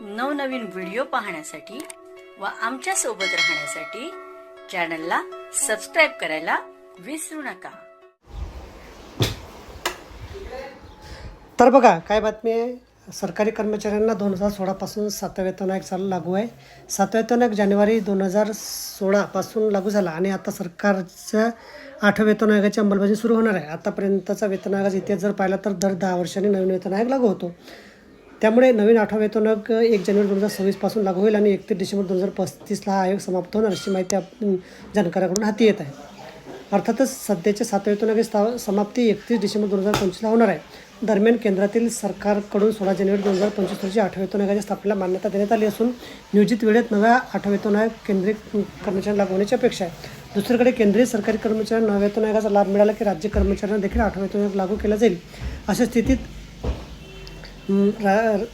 नवनवीन व्हिडिओ पाहण्यासाठी व आमच्यासोबत राहण्यासाठी चॅनलला सबस्क्राईब करायला विसरू नका. तर बघा काय बातमी आहे? सरकारी कर्मचाऱ्यांना दोन हजार सोळापासून सातवा वेतन आयोग चालू लागू आहे. सातवा वेतन आयोग जानेवारी दोन हजार सोळापासून लागू झाला आणि आता सरकारच्या आठव्या वेतन आयोगाची अंमलबजावणी सुरू होणार आहे. आतापर्यंतचा वेतन आयोगाचा इतिहास जर पाहिला तर दर दहा वर्षांनी नवीन वेतन आयोग लागू होतो. त्यामुळे नवीन आठवा एक जानेवारी दोन हजार सव्वीसपासून लागू होईल आणि एकतीस डिसेंबर दोन हजार पस्तीसला हा आयोग समाप्त होणार अशी माहिती आपण जाणकाराकडून हाती येत आहे. अर्थातच सध्याच्या सातव्या वेतन स्था समाप्ती एकतीस डिसेंबर दोन हजार पंचवीसला होणार आहे. दरम्यान केंद्रातील सरकारकडून सोळा जानेवारी दोन हजार पंचवीस रोजी आठव्या वेतन आयोगाच्या स्थापनेला मान्यता देण्यात आली असून नियोजित वेळेत नव्या आठव्या वेतन आयोग केंद्रीय कर्मचाऱ्यांना लागू होण्याची अपेक्षा आहे. दुसरीकडे केंद्रीय सरकारी कर्मचाऱ्यांना नव्या वेतन आयोगाचा लाभ मिळाला की राज्य कर्मचाऱ्यांना देखील आठव्या वेतन आयोग लागू केला जाईल. अशा स्थितीत रा-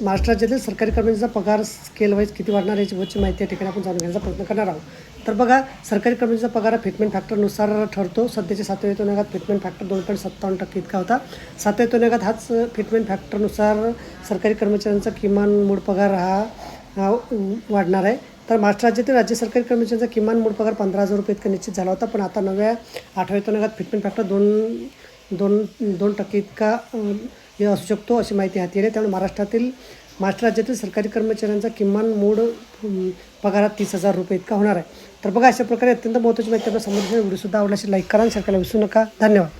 महाराष्ट्र राज्यातील सरकारी कर्मचाऱ्यांचा पगार स्केल वाईज किती वाढणार याची वरची माहिती या ठिकाणी आपण जाणून घेण्याचा प्रयत्न करणार आहोत. तर बघा सरकारी कर्मचाऱ्यांचा पगार फिटमेंट फॅक्टरनुसार ठरतो. सध्याच्या सातव्या वेतन फिटमेंट फॅक्टर दोन पॉईंट सत्तावन्न टक्के इतका होता. सातव्या वेतन हाच फिटमेंट फॅक्टरनुसार सरकारी कर्मचाऱ्यांचा किमान मूळ पगार हा वाढणार आहे. तर महाराष्ट्र राज्यातील राज्य सरकारी कर्मचाऱ्यांचा किमान मूळ पगार पंधरा हजार रुपये इतका निश्चित झाला होता. पण आता नव्या आठव्या वेतन फिटमेंट फॅक्टर दोन दोन दोन टक्के इतका हे असू शकतो अशी माहिती हाती येते. त्यामुळे महाराष्ट्रातील महाराष्ट्र राज्यातील सरकारी कर्मचाऱ्यांचा किमान मूळ पगारात तीस हजार रुपये इतका होणार आहे. तर बघा अशा प्रकारे अत्यंत महत्त्वाची माहिती आपल्यासमोर व्हिडिओसुद्धा आवडला लाईक करा आणि सरकारला विसरू नका. धन्यवाद.